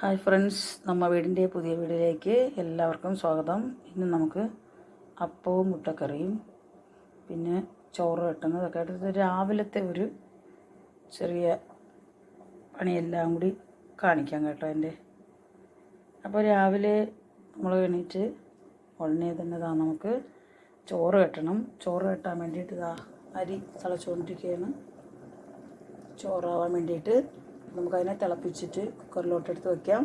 Hi friends നമ്മ വീടിന്റെ പുതിയ വീടിലേക്ക് എല്ലാവർക്കും സ്വാഗതം. ഇന്ന് നമുക്ക് അപ്പവും മുട്ടക്കറിയും പിന്നെ ചോറ് വെട്ടുന്നതൊക്കെ ആയിട്ട് രാവിലത്തെ ഒരു ചെറിയ പണിയെല്ലാം കൂടി കാണിക്കാം കേട്ടോ എന്റെ. അപ്പോൾ രാവിലെ നമ്മൾ എണീറ്റ് ഉടനെ തന്നെ ഇതാ നമുക്ക് ചോറ് വെട്ടണം. ചോറ് വെട്ടാൻ വേണ്ടിയിട്ട് ഇതാ അരി തിളച്ചുകൊണ്ടിരിക്കുകയാണ്. ചോറാവാൻ വേണ്ടിയിട്ട് നമുക്കതിനെ തിളപ്പിച്ചിട്ട് കുക്കറിലോട്ടെടുത്ത് വയ്ക്കാം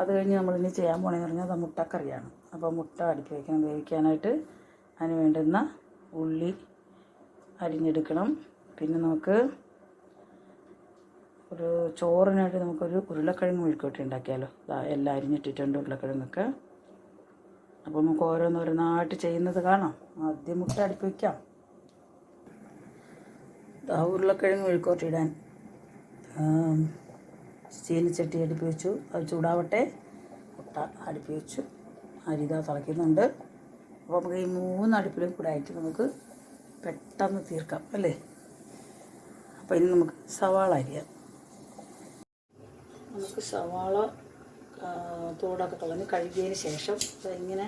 അത് കഴിഞ്ഞ് നമ്മളിനി ചെയ്യാൻ പോകണമെന്ന് പറഞ്ഞാൽ അത് മുട്ടക്കറിയാണ്. അപ്പോൾ മുട്ട അടുക്കി വയ്ക്കണം വേവിക്കാനായിട്ട് അതിന് വേണ്ടുന്ന ഉള്ളി അരിഞ്ഞെടുക്കണം. പിന്നെ നമുക്ക് ഒരു ചോറിനായിട്ട് നമുക്കൊരു ഉരുളക്കിഴങ്ങ് മെഴുക്കോട്ടി ഉണ്ടാക്കിയാലോ? എല്ലാം അരിഞ്ഞിട്ടിട്ടുണ്ട് ഉരുളക്കിഴങ്ങൊക്കെ. അപ്പോൾ നമുക്ക് ഓരോന്നോരോന്നായിട്ട് ചെയ്യുന്നത് കാണാം. ആദ്യം മുട്ട അടുപ്പ് വയ്ക്കാം ദാ ഉരുളക്കിഴങ്ങ് മെഴുക്കോട്ടി ഇടാൻ ചീനിച്ചട്ടി അടുപ്പി വെച്ചു. അത് ചൂടാവട്ടെ. മുട്ട അടുപ്പി വെച്ചു. അരിത തിളയ്ക്കുന്നുണ്ട്. അപ്പോൾ നമുക്ക് ഈ മൂന്ന് അടുപ്പിലും കൂടെ ആയിട്ട് നമുക്ക് പെട്ടെന്ന് തീർക്കാം അല്ലേ? അപ്പോൾ ഇനി നമുക്ക് സവാള അരിയാം. നമുക്ക് സവാള തോടൊക്കെ കളഞ്ഞ് കഴുകിയതിന് ശേഷം ഇങ്ങനെ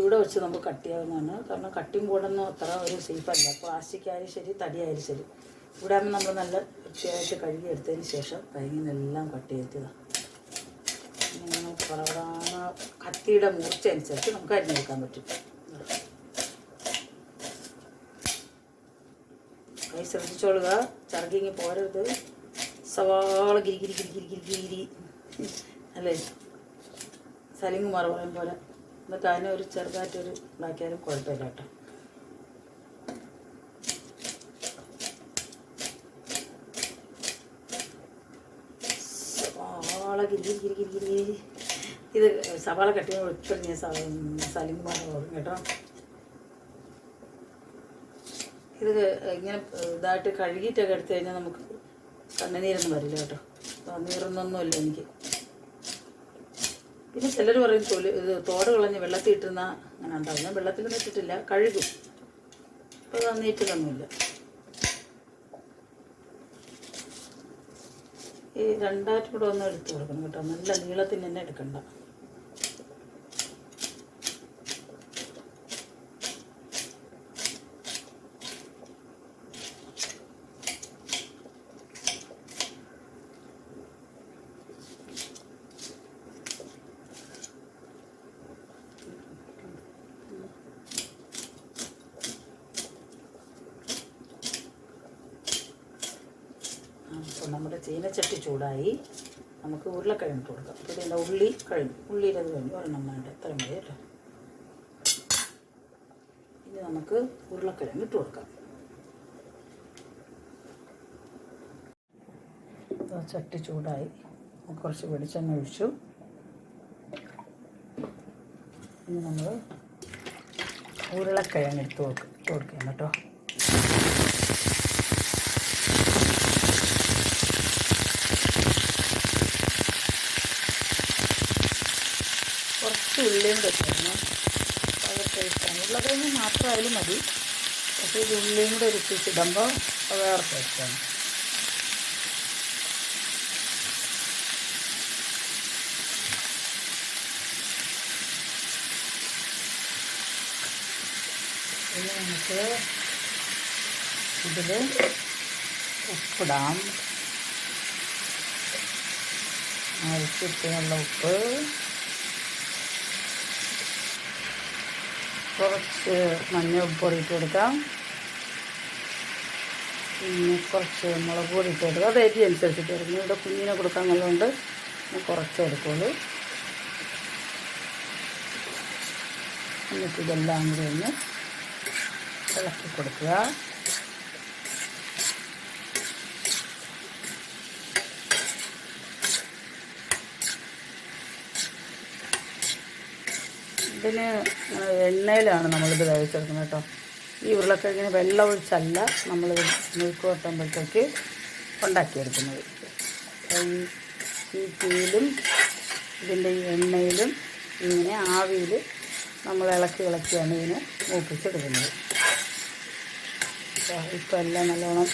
ഇവിടെ വെച്ച് നമുക്ക് കട്ട് ചെയ്യാവുന്നതാണ്. കാരണം കട്ടിങ് ബോർഡൊന്നും അത്ര ഒരു സേഫല്ല പ്ലാസ്റ്റിക് ആയാലും ശരി തടി ആയാലും ശരി. ഇവിടെ നമ്മൾ നല്ല വൃത്തിയായിട്ട് കഴുകി എടുത്തതിന് ശേഷം തൈങ്ങിനെല്ലാം കട്ട് ചെയ്തതാണ് ഇങ്ങനെ പ്രധാന കത്തിയുടെ മൂർച്ച അനുസരിച്ച് നമുക്ക് അരിഞ്ഞെടുക്കാൻ പറ്റും. കൈ ശ്രദ്ധിച്ചോളുക ചർക്കിങ് പോരരുത്. സവാള ഗിരി ഗിരി ഗിരി ഗിരി ഗിരി ഗിരി അല്ലേ? സലിങ് പറയും പോലെ. എന്നിട്ട് അതിനെ ഒരു ചെറുതായിട്ടൊരു ഇതാക്കിയാലും കുഴപ്പമില്ല കേട്ടോ. ഗിരി ഗിരി ഗിരി ഗിരി. ഇത് സവാള കട്ടി ഞാൻ സലിംകുമാർ പറയും കേട്ടോ. ഇത് ഇങ്ങനെ ഇതായിട്ട് കഴുകിയിട്ടൊക്കെ എടുത്തു കഴിഞ്ഞാൽ നമുക്ക് കണ്ണുനീരൊന്നും വരില്ല കേട്ടോ. നീറുന്നൊന്നുമില്ല എനിക്ക്. പിന്നെ ചിലർ പറയും തൊലി ഇത് തോട് കളഞ്ഞ് വെള്ളത്തിൽ ഇട്ടിരുന്ന അങ്ങനെ ഉണ്ടാവും. ഞാൻ വെള്ളത്തിലൊന്നും ഇട്ടിട്ടില്ല കഴുകും. അപ്പോൾ നീറ്റിലൊന്നുമില്ല. ഈ രണ്ടായിട്ട് കൂടെ ഒന്ന് എടുത്ത് കൊടുക്കണം കേട്ടോ. നല്ല നീളത്തിൽ തന്നെ എടുക്കണ്ട അപ്പോൾ നമ്മുടെ ചീനച്ചട്ടി ചൂടായി നമുക്ക് ഉരുളക്കിഴങ്ങ് ഇട്ട് കൊടുക്കാം. അപ്പോൾ ഇതിന്റെ ഉള്ളി കഴിഞ്ഞു. ഉള്ളിയുടെ കഴിഞ്ഞു. ഒരെണ്ണം വേണ്ട. എത്ര മതി കേട്ടോ. ഇനി നമുക്ക് ഉരുളക്കിഴങ്ങ് ഇട്ട് കൊടുക്കാം. ചട്ടി ചൂടായി. കുറച്ച് വെളിച്ചെണ്ണ ഒഴിച്ചു. ഇനി നമ്മൾ ഉരുളക്കിഴങ്ങ് എടുത്ത് കൊടുക്കും ഇട്ട് കൊടുക്കാം കേട്ടോ കുറച്ച് ഉള്ളിയും വെച്ചിരുന്നു വളരെ ടേസ്റ്റാണ് ഉരുളക്കിഴങ്ങ് മാത്രമായാലും മതി. പക്ഷേ ഇത് ഉള്ളിയും കൂടെ ഒരു പീസ് ഇടുമ്പോൾ അത് വേറെ ടേസ്റ്റാണ്. ഇനി നമുക്ക് ഇതിൽ ഉപ്പിടാം. ആവശ്യത്തിനുള്ള ഉപ്പ്. കുറച്ച് മഞ്ഞ പൊടി ഇട്ട് കൊടുക്കാം. പിന്നെ കുറച്ച് മുളക് പൊടി ഇട്ട് കൊടുക്കാം. അത് എരി അനുസരിച്ചിട്ട് കൊടുക്കും. ഇവിടെ കുഞ്ഞിനെ കൊടുക്കാൻ നല്ലതുകൊണ്ട് ഞാൻ കുറച്ച് എടുക്കുള്ളൂ. എന്നിട്ട് ഇതെല്ലാം കൂടി ഒന്ന് ഇളക്കി കൊടുക്കുക. ഇതിന് എണ്ണയിലാണ് നമ്മളിത് വേവിച്ചെടുക്കുന്നത് കേട്ടോ. ഈ ഉരുളക്കിഴങ്ങിന് വെള്ളം ഒഴിച്ചല്ല നമ്മൾ മെഴുക്ക് വട്ടുമ്പോഴത്തേക്ക് ഉണ്ടാക്കിയെടുക്കുന്നത്. ഈ തീയിലും ഇതിന്റെ ഈ എണ്ണയിലും ഇങ്ങനെ ആവിയിൽ നമ്മൾ ഇളക്കി ഇളക്കിയാണ് ഇതിനെ മൂപ്പിച്ചെടുക്കുന്നത്. ഇപ്പോൾ എല്ലാം നല്ലോണം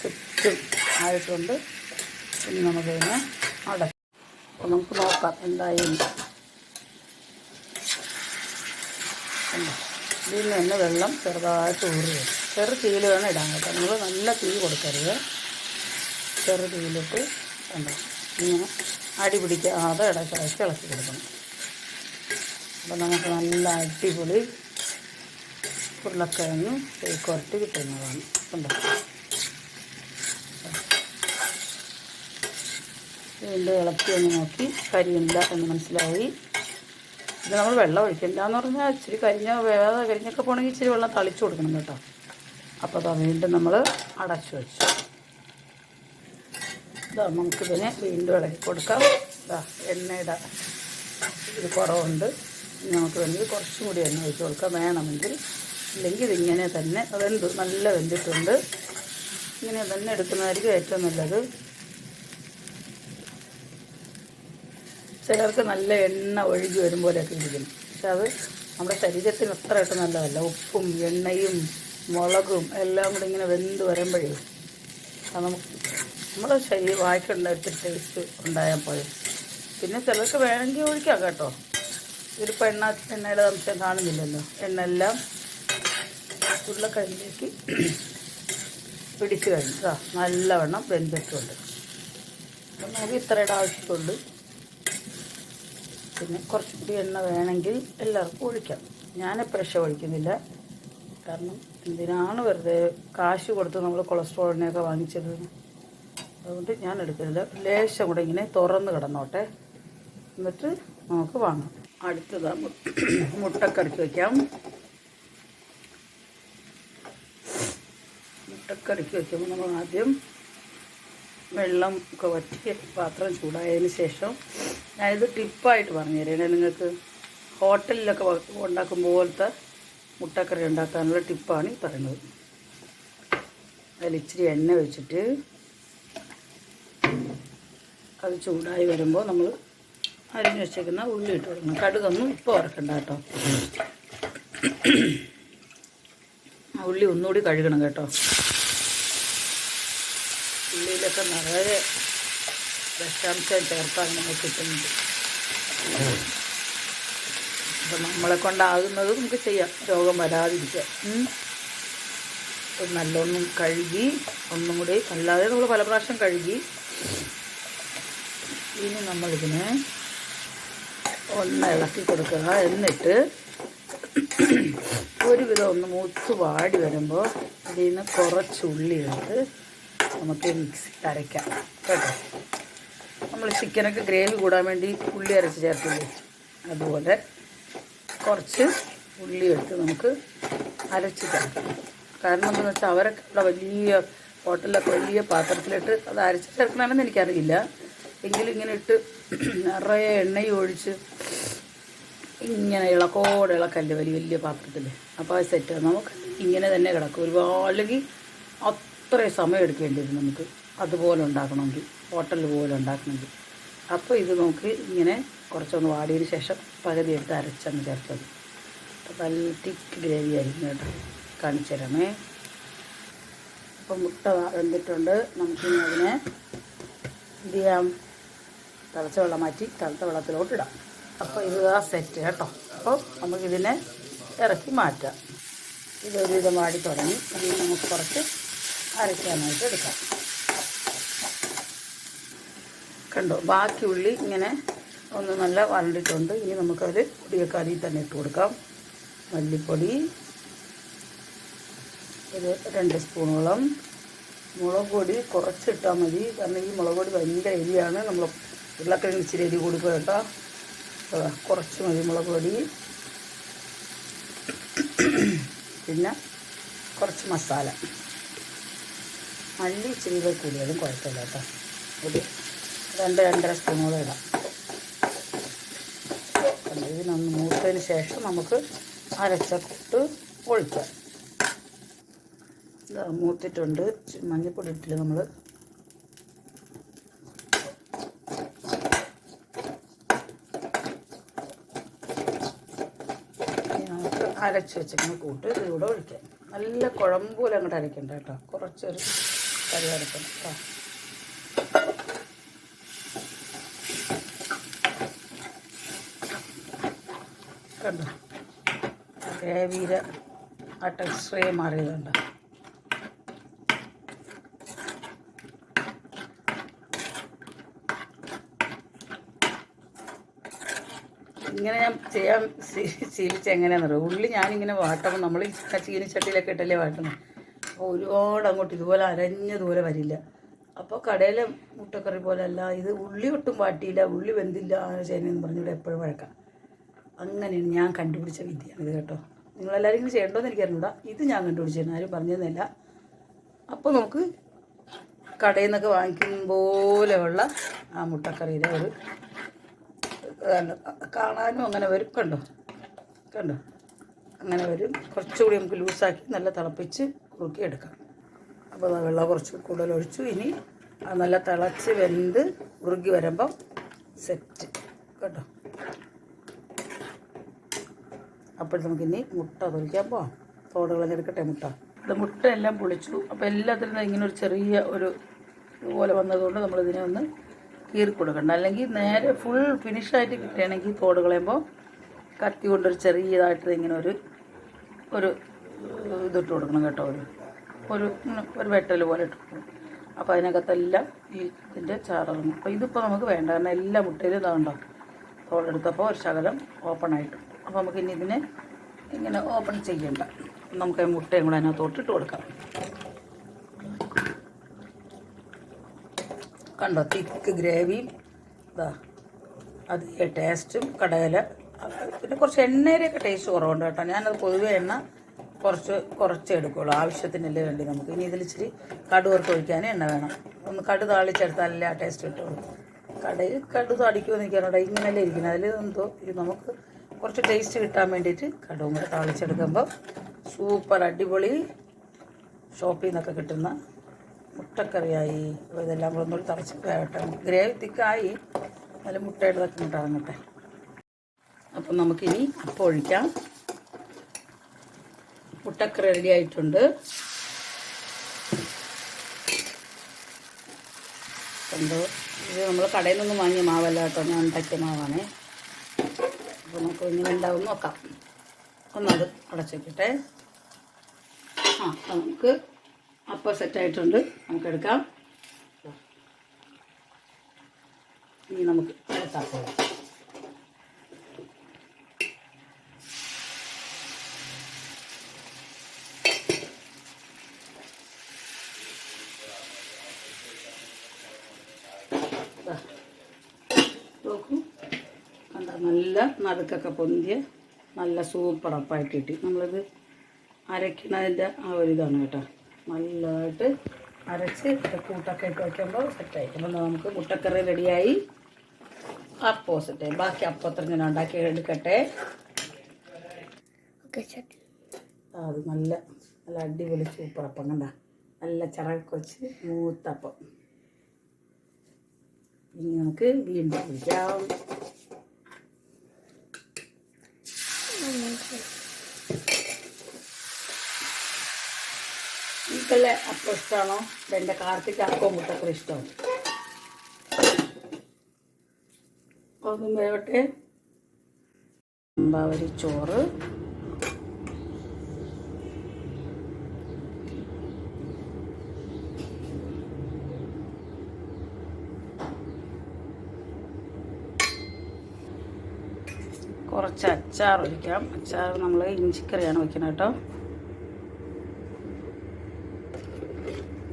ചുറ്റും ആയിട്ടുണ്ട്. ഇനി നമുക്കിതിനെ അട അപ്പോൾ നമുക്ക് നോക്കാം എന്തായാലും കണ്ടോ? ഇതിൽ നിന്ന് വെള്ളം ചെറുതായിട്ട് ഊറി വരും. ചെറു തീയിൽ വേണം ഇടാൻ കേട്ടോ. നമ്മൾ നല്ല തീ കൊടുക്കരുത്. ചെറു തീയിലിട്ട് കണ്ടോ? ഇങ്ങനെ അടി പിടിക്കാതെ ഇടയ്ക്ക് ഇളക്കി കൊടുക്കണം. അപ്പം നമുക്ക് നല്ല അടിപൊളി ഉരുളക്കിഴങ്ങ് പുരട്ടി കിട്ടുന്നതാണ്. കണ്ടോ? വീണ്ടും ഇളക്കി ഒന്ന് നോക്കി. കരിയില്ല എന്ന് മനസ്സിലായി. ഇത് നമ്മൾ വെള്ളം ഒഴിക്കണ്ട എന്ന് പറഞ്ഞാൽ ഇച്ചിരി കരിഞ്ഞ വേറെ കരിഞ്ഞൊക്കെ പോകണമെങ്കിൽ ഇച്ചിരി വെള്ളം തളിച്ചു കൊടുക്കണം കേട്ടോ. അപ്പോൾ അത് വീണ്ടും നമ്മൾ അടച്ചു വെച്ചു. ഇതാ നമുക്കിതിനെ വീണ്ടും ഇളക്കി കൊടുക്കാം. ഇതാ എണ്ണയുടെ ഇത് കുറവുണ്ട്. നമുക്ക് വേണമെങ്കിൽ കുറച്ചും കൂടി എണ്ണ ഒഴിച്ച് കൊടുക്കാം. വേണമെങ്കിൽ ഇല്ലെങ്കിൽ ഇതിങ്ങനെ തന്നെ വെന്തു നല്ല വെന്തിട്ടുണ്ട്. ഇങ്ങനെ തന്നെ എടുക്കുന്നതായിരിക്കും ഏറ്റവും നല്ലത്. ചിലർക്ക് നല്ല എണ്ണ ഒഴുകി വരും പോലെയൊക്കെ ഇരിക്കും പക്ഷെ അത് നമ്മുടെ ശരീരത്തിന് അത്രയായിട്ട് നല്ലതല്ല. ഉപ്പും എണ്ണയും മുളകും എല്ലാം കൂടി ഇങ്ങനെ വെന്ത് വരുമ്പോഴേ അത് നമുക്ക് നമ്മുടെ ശരീരം വായിക്കുണ്ടായിട്ട് ടേസ്റ്റ് ഉണ്ടായാൽ പോയി പിന്നെ ചിലർക്ക് വേണമെങ്കിൽ ഒഴിക്കാം കേട്ടോ. ഇതിപ്പോൾ എണ്ണ എണ്ണയുടെ അംശം കാണുന്നില്ലല്ലോ. എണ്ണ എല്ലാം ഉരുളക്കിഴങ്ങിലേക്ക് പിടിച്ചു കഴിഞ്ഞു. കേട്ടോ നല്ലവണ്ണം വെന്തിട്ടുണ്ട്. അപ്പം നമുക്ക് ഇത്രയുടെ ആവശ്യമുള്ളൂ പിന്നെ കുറച്ചുകൂടി എണ്ണ വേണമെങ്കിൽ എല്ലാവർക്കും ഒഴിക്കാം. ഞാൻ പ്രഷ ഒഴിക്കുന്നില്ല. കാരണം എന്തിനാണ് വെറുതെ കാശ് കൊടുത്ത് നമ്മൾ കൊളസ്ട്രോളിനെയൊക്കെ വാങ്ങിച്ചത്? അതുകൊണ്ട് ഞാൻ എടുക്കുന്നില്ല ലേശം കൂടെ ഇങ്ങനെ തുറന്ന് കിടന്നോട്ടെ. എന്നിട്ട് നമുക്ക് വാങ്ങാം. അടുത്തത് മുട്ടക്കറിക്ക് വയ്ക്കാം മുട്ടക്കറിക്ക് വയ്ക്കുമ്പോൾ നമ്മൾ ആദ്യം വെള്ളം ഒക്കെ വറ്റി പാത്രം ചൂടായതിന് ശേഷം ഞാനിത് ടിപ്പായിട്ട് പറഞ്ഞു തരാം നിങ്ങൾക്ക് ഹോട്ടലിലൊക്കെ ഉണ്ടാക്കും പോലത്തെ മുട്ടക്കറി ഉണ്ടാക്കാനുള്ള ടിപ്പാണ് ഈ പറയുന്നത്. അതിൽ ഇച്ചിരി എണ്ണ വെച്ചിട്ട് അത് ചൂടായി വരുമ്പോൾ നമ്മൾ അരിഞ്ഞ് വെച്ചേക്കുന്ന ഉള്ളി ഇട്ട് കൊടുക്കണം. കടുകൊന്നും ഇപ്പോൾ വറക്കണ്ട കേട്ടോ. ഉള്ളി ഒന്നുകൂടി കഴുകണം കേട്ടോ. ഉള്ളിയിലൊക്കെ നിറയെ വിഷാംശം ചേർത്താണ് നമുക്ക് കിട്ടുന്നത്. അപ്പം നമ്മളെ കൊണ്ടാകുന്നത് നമുക്ക് ചെയ്യാം. രോഗം വരാതിരിക്കാം നല്ലൊന്നും കഴുകി ഒന്നും കൂടി അല്ലാതെ നമ്മൾ പല പ്രാവശ്യം കഴുകി. ഇനി നമ്മളിതിനെ ഒന്ന് ഇളക്കി കൊടുക്കുക. എന്നിട്ട് ഒരുവിധം ഒന്ന് മൂത്ത് വാടി വരുമ്പോൾ ഇതിൽ നിന്ന് കുറച്ച് ഉള്ളി നമുക്ക് മിക്സിയിൽ അരയ്ക്കാം. കേട്ടോ? നമ്മൾ ചിക്കനൊക്കെ ഗ്രേവി കൂടാൻ വേണ്ടി ഉള്ളി അരച്ച് ചേർത്തില്ലേ? അതുപോലെ കുറച്ച് ഉള്ളി എടുത്ത് നമുക്ക് അരച്ച് ചേർക്കാം. കാരണം എന്താണെന്ന് വെച്ചാൽ അവരൊക്കെ വലിയ ഹോട്ടലിലൊക്കെ വലിയ പാത്രത്തിലിട്ട് അത് അരച്ച് ചേർക്കണമെന്ന് എനിക്കറിയില്ല. എങ്കിലും ഇങ്ങനെ ഇട്ട് നിറയെ എണ്ണയും ഒഴിച്ച് ഇങ്ങനെ ഇളക്കോടെ ഇളക്കല്ലേ വലിയ വലിയ പാത്രത്തിൽ അപ്പോൾ അത് സെറ്റ് നമുക്ക് ഇങ്ങനെ തന്നെ കിടക്കും. ഒരുപാട് അല്ലെങ്കിൽ അത്രയും സമയം എടുക്കേണ്ടി വരും നമുക്ക്. അതുപോലെ ഉണ്ടാക്കണമെങ്കിൽ ഹോട്ടൽ പോലെ ഉണ്ടാക്കണമെങ്കിൽ. അപ്പോൾ ഇത് നമുക്ക് ഇങ്ങനെ കുറച്ചൊന്ന് വാടിയതിന് ശേഷം പകുതി എടുത്ത് അരച്ചെന്ന് ചേർത്തത്. അപ്പോൾ നല്ല തിക്ക് ഗ്രേവി ആയിരിക്കും കേട്ടോ. കാണിച്ചു തരാമേ. അപ്പോൾ മുട്ട വെന്തിട്ടുണ്ട്. നമുക്കിനി അതിനെ എന്ത് ചെയ്യാം? തിളച്ച വെള്ളം മാറ്റി തണുത്ത വെള്ളത്തിലോട്ട് ഇടാം. അപ്പോൾ ഇത് ആ സെറ്റ് കേട്ടോ. അപ്പോൾ നമുക്കിതിനെ ഇറക്കി മാറ്റാം. ഇതൊരുവിധം വാടി തുടങ്ങി. അതിൽ നമുക്ക് കുറച്ച് അരയ്ക്കാനായിട്ട് എടുക്കാം. കണ്ടോ ബാക്കി ഉള്ളി ഇങ്ങനെ ഒന്ന് നല്ല വരണ്ടിട്ടുണ്ട്. ഇനി നമുക്കത് പൊടിയൊക്കെ തന്നെ ഇട്ട് കൊടുക്കാം. മല്ലിപ്പൊടി ഒരു രണ്ട് സ്പൂണോളം. മുളക് പൊടി കുറച്ചിട്ടാൽ മതി. കാരണം ഈ മുളക് പൊടി ഭയങ്കര എരിയാണ്. നമ്മൾ ഉരുളക്കിഴങ്ങ് ഇച്ചിരി എരി കൊടുക്കുക കേട്ടോ കുറച്ച് മതി മുളക് പൊടി. പിന്നെ കുറച്ച് മസാല. മല്ലി ഇച്ചിരി കൂടെ കൂടിയാലും കുഴപ്പമില്ല കേട്ടോ. ഒരു രണ്ട് രണ്ടര സ്പൂണോളം ഇടാം. ഇതിനൊന്ന് മൂത്തതിന് ശേഷം നമുക്ക് അരച്ച കൂട്ട് ഒഴിക്കാം മൂത്തിട്ടുണ്ട്. മഞ്ഞൾപ്പൊടി ഇട്ടില്ല നമ്മൾ അരച്ച് വെച്ചിങ്ങനെ കൂട്ട് ഇതിലൂടെ ഒഴിക്കാം. നല്ല കുഴമ്പ് പോലെ അരയ്ക്കണ്ട കേട്ടോ. കുറച്ചൊരു പരിഹരിക്കണം കേട്ടോ. കണ്ടോ? ഗ്രേവിയിൽ ആ ടെക്സ്റ്ററേ മാറിയതുണ്ട് ഇങ്ങനെ ഞാൻ ചെയ്യാൻ ശീലിച്ച് എങ്ങനെയാണെന്നറിയാം ഉള്ളി ഞാനിങ്ങനെ വാട്ടണം. നമ്മൾ ചീനിച്ചട്ടിയിലൊക്കെ ഇട്ടല്ലേ വാട്ടണം ഒരുപാട് അങ്ങോട്ട് ഇതുപോലെ അരഞ്ഞ ദൂരെ വരില്ല. അപ്പോൾ കടയിലെ മുട്ടക്കറി പോലെയല്ല ഇത് ഉള്ളി ഒട്ടും വാട്ടിയില്ല ഉള്ളി വെന്തില്ല അങ്ങനെ ചെയ്യുന്നതെന്ന് പറഞ്ഞിവിടെ എപ്പോഴും വഴക്കാം. അങ്ങനെയാണ് ഞാൻ കണ്ടുപിടിച്ച വിദ്യയാണ് ഇത് കേട്ടോ. നിങ്ങളെല്ലാവരും ഇങ്ങനെ ചെയ്യണ്ടോന്ന് എനിക്കറിഞ്ഞൂടാ ഇത് ഞാൻ കണ്ടുപിടിച്ചിരുന്നു ആരും പറഞ്ഞതെന്നല്ല അപ്പോൾ നമുക്ക് കടയിൽ നിന്നൊക്കെ വാങ്ങിക്കും പോലെയുള്ള ആ മുട്ടക്കറിയുടെ ഒരു കാണാനും അങ്ങനെ വരും. കണ്ടോ? കണ്ടോ? അങ്ങനെ വരും. കുറച്ചുകൂടി നമുക്ക് ലൂസാക്കി നല്ല തിളപ്പിച്ച് കുറുക്കി എടുക്കാം അപ്പോൾ വെള്ളം കുറച്ച് കൂടുതൽ ഒഴിച്ചു. ഇനി അത് നല്ല തിളച്ച് വെന്ത് ഉറുകി വരുമ്പം സെറ്റ് കേട്ടോ? അപ്പോൾ നമുക്കിനി മുട്ട തൊലിക്കാൻ പോവാം. തോടുകളൊക്കെ എടുക്കട്ടെ മുട്ട? ഇത് മുട്ട എല്ലാം പൊളിച്ചു അപ്പോൾ എല്ലാത്തിനും ഇങ്ങനെ ഒരു ചെറിയ ഒരു ഇതുപോലെ വന്നതുകൊണ്ട് നമ്മളിതിനെ ഒന്ന് കീറി കൊടുക്കണ്ട അല്ലെങ്കിൽ നേരെ ഫുൾ ഫിനിഷായിട്ട് കിട്ടുകയാണെങ്കിൽ തോട് കളയുമ്പോൾ കത്തി കൊണ്ടൊരു ചെറിയതായിട്ട് ഇങ്ങനെ ഒരു ഒരു ഇതിട്ട് കൊടുക്കണം കേട്ടോ ഒരു. ഒരു ഒരു വെട്ടൽ പോലെ ഇട്ട് കൊടുക്കണം. അപ്പോൾ അതിനകത്തെല്ലാം ഈ ഇതിന്റെ ചാറിറങ്ങും അപ്പോൾ ഇതിപ്പോൾ നമുക്ക് വേണ്ട. കാരണം എല്ലാ മുട്ടയിലും ഇതാണ്ടോ തോളെടുത്തപ്പോൾ ഒരു ശകലം ഓപ്പൺ ആയിട്ട്. അപ്പോൾ നമുക്ക് ഇനി ഇതിനെ ഇങ്ങനെ ഓപ്പൺ ചെയ്യണ്ട. നമുക്ക് മുട്ടയും കൂടെ അതിനകത്തോട്ട് ഇട്ട് കൊടുക്കാം. കണ്ടോ? തിക്ക് ഗ്രേവിയും ഇതാ അത് ടേസ്റ്റും കടയില പിന്നെ കുറച്ച് എണ്ണയിലൊക്കെ ടേസ്റ്റ് കുറവുണ്ട് കേട്ടോ. ഞാനത് പൊതുവെ എണ്ണ കുറച്ച് കുറച്ച് എടുക്കുള്ളൂ. ആവശ്യത്തിനല്ലേ വേണ്ടി നമുക്ക്. ഇനി ഇതിൽ ഇച്ചിരി കടുവർക്ക് ഒഴിക്കാൻ എണ്ണ വേണം. ഒന്ന് കടു താളിച്ചെടുത്താലല്ലേ ആ ടേസ്റ്റ് കിട്ടുള്ളൂ. കടയിൽ കടു തടിക്കുമെന്ന് എനിക്കറിയാം ഇങ്ങനെയല്ലേ ഇരിക്കുന്നത്. അതിൽ എന്തോ ഇത് നമുക്ക് കുറച്ച് ടേസ്റ്റ് കിട്ടാൻ വേണ്ടിയിട്ട് കടുവും കൂടെ താളിച്ചെടുക്കുമ്പോൾ സൂപ്പർ അടിപൊളി ഷോപ്പിൽ നിന്നൊക്കെ കിട്ടുന്ന മുട്ടക്കറിയായി. ഇതെല്ലാം കൂടെ ഒന്നുകൂടി തറച്ച് വേവട്ടെ ഗ്രേവി തിക്കായി. നല്ല മുട്ടയുടെ ഇതൊക്കെ ഇങ്ങോട്ട് ഇറങ്ങട്ടെ. അപ്പം നമുക്കിനി അപ്പം ഒഴിക്കാം. മുട്ടക്കറി റെഡി ആയിട്ടുണ്ട്. കണ്ടോ? ഇത് നമ്മൾ കടയിൽ നിന്നും വാങ്ങിയ മാവല്ല കേട്ടോ. ഞാൻ ഉണ്ടാക്കിയ മാവാണേ. അപ്പോൾ നമുക്ക് ഇങ്ങനെ ഉണ്ടാവും നോക്കാം. ഒന്നത് അടച്ചിട്ടെ ആ നമുക്ക് അപ്പം സെറ്റായിട്ടുണ്ട് നമുക്കെടുക്കാം ഇനി നമുക്ക് എടുത്താക്കാം ദാ. നോക്കൂ കണ്ട നല്ല നടുക്കൊക്കെ പൊന്തിയ നല്ല സൂപ്പർ അപ്പായിട്ട് കിട്ടി. നമ്മളിത് അരയ്ക്കണതിന്റെ ആ ഒരു ഇതാണ് കേട്ടോ. നല്ലതായിട്ട് അരച്ച് കൂട്ടൊക്കെ ഇട്ട് വയ്ക്കുമ്പോൾ സെറ്റായി അപ്പോൾ നമുക്ക് മുട്ടക്കറി റെഡിയായി അപ്പോൾ സെറ്റായി ബാക്കി അപ്പത്ര ഞാൻ ഉണ്ടാക്കി എടുക്കട്ടെ. അത് നല്ല നല്ല അടിപൊളി സൂപ്പർ അപ്പം കണ്ട. നല്ല ചിറകൊക്കെ വെച്ച് മൂത്തപ്പം. ഇനി നമുക്ക് വീണ്ടും വിളിക്കാം. നിങ്ങൾക്കല്ലേ അപ്പം ഇഷ്ടമാണോ എന്റെ കാർത്തിക് അപ്പം മുട്ടക്കറി ഇഷ്ടമാണ് ഒന്നും വേവട്ടെ. അമ്പാവരി ചോറ്? കുറച്ച് അച്ചാർ ഒഴിക്കാം. അച്ചാർ നമ്മൾ ഇഞ്ചിക്കറിയാണ് വയ്ക്കുന്നത് കേട്ടോ.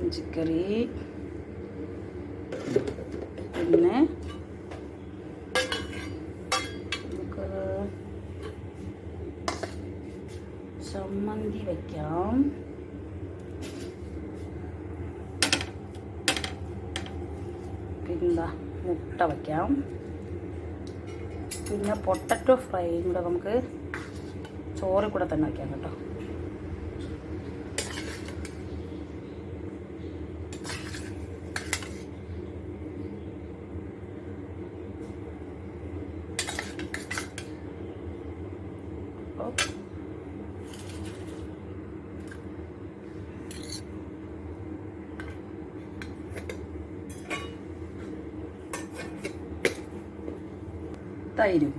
ഇഞ്ചിക്കറി. പിന്നെ നമുക്ക് ചമ്മന്തി വയ്ക്കാം പിന്നെന്താ മുട്ട വയ്ക്കാം പിന്നെ പൊട്ടറ്റോ ഫ്രൈയും കൂടെ നമുക്ക് ചോറിൽ കൂടെ തന്നെ വയ്ക്കാം കേട്ടോ. തൈരും ആ